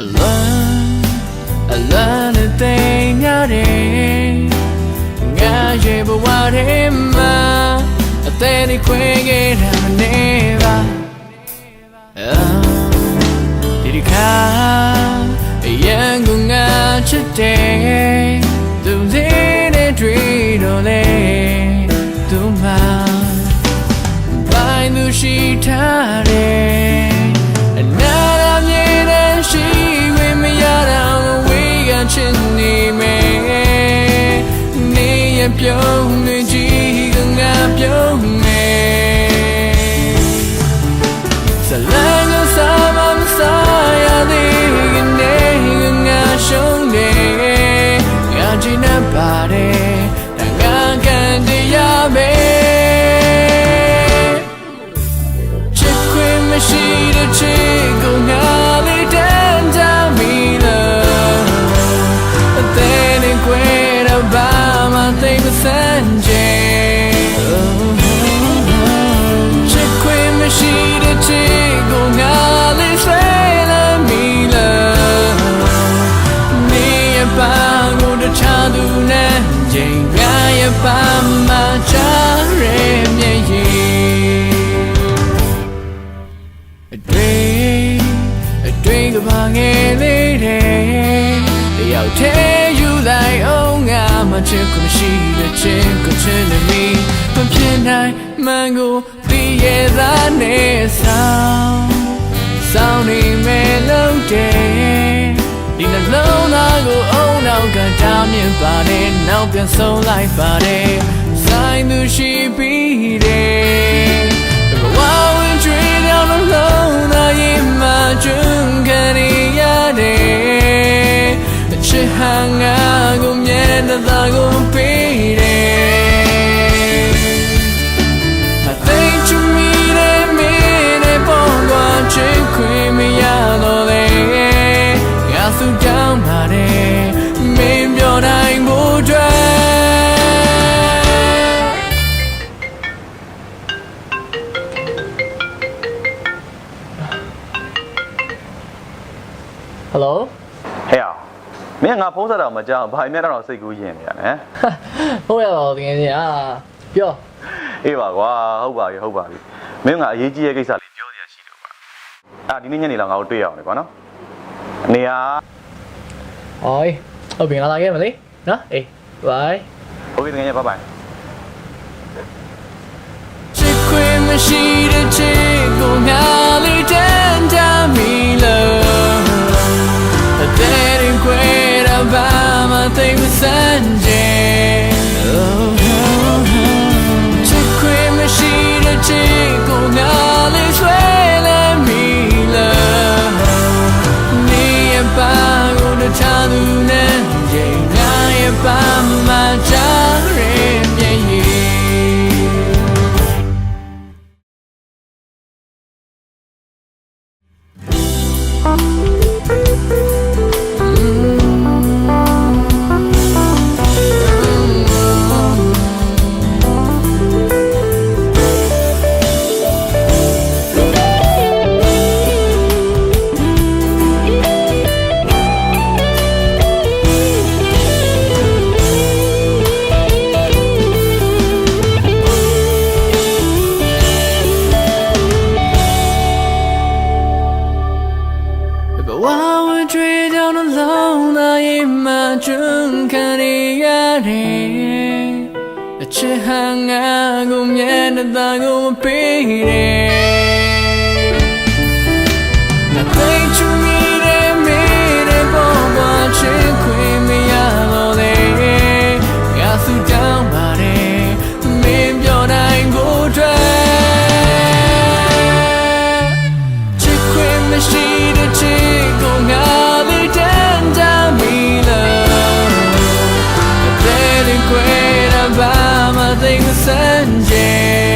အလန်အလန်နဲ့တိမ်များတယ်ငါရဲ့ဘဝထဲမှာအသေးလေးခွဲခဲ့တာမနေပါဒီဒီခါအရင်ကငါချစ်တယ်သူလေးနဲ့တွေ့တော့လေသူမှဘိုင်းသူရှိထားတယ် ရပြုံးနေကြည့် အတွင်းအတွင်းကဘာငယ်လေးတဲ့ တယောက်တည်းယူလိုက်အောင်ငါမချစ်ကိုမရှိတဲ့ချင်းကိုချစ်နေမိမဖြစ်နိုင်မှန်ကိုသိရသားနဲ့ဆောင်ဆောင်နေမယ်လို့တဲ့ဒီနှလုံးသားကိုအုံနောက် ဟယ်လိုဟဲ့အောင်မင်းငါဖုန်းဆက်တော့မကြောက်ဘာမှမတော့စိတ်ကူးရင်နေရနဲ့ဟုတ်ရပါဘူးတကယ်ကြီးအာပြောအေးပါကွာဟုတ်ပါပြီဟုတ်ပါပြီမင်းကအရေးကြီးတဲ့ကိစ္စလေးပြောစရာရှိလို့ပါအာဒီနေ့ညနေလောက်ငါတို့တွေ့ရအောင်လေကွာနော်နေရာဟိုင်းဟုတ်ပြီငါလာခဲ့မလေးနော်အေး bye ဟုတ်ပြီတကယ်ကြီး bye bye ရှိခွေမရှိ ကျွန်းခံရရတယ်အချစ်ဟန်ငါကိုမြဲတဲ့သားကိုပေးတယ်ငါသိချ မှသိ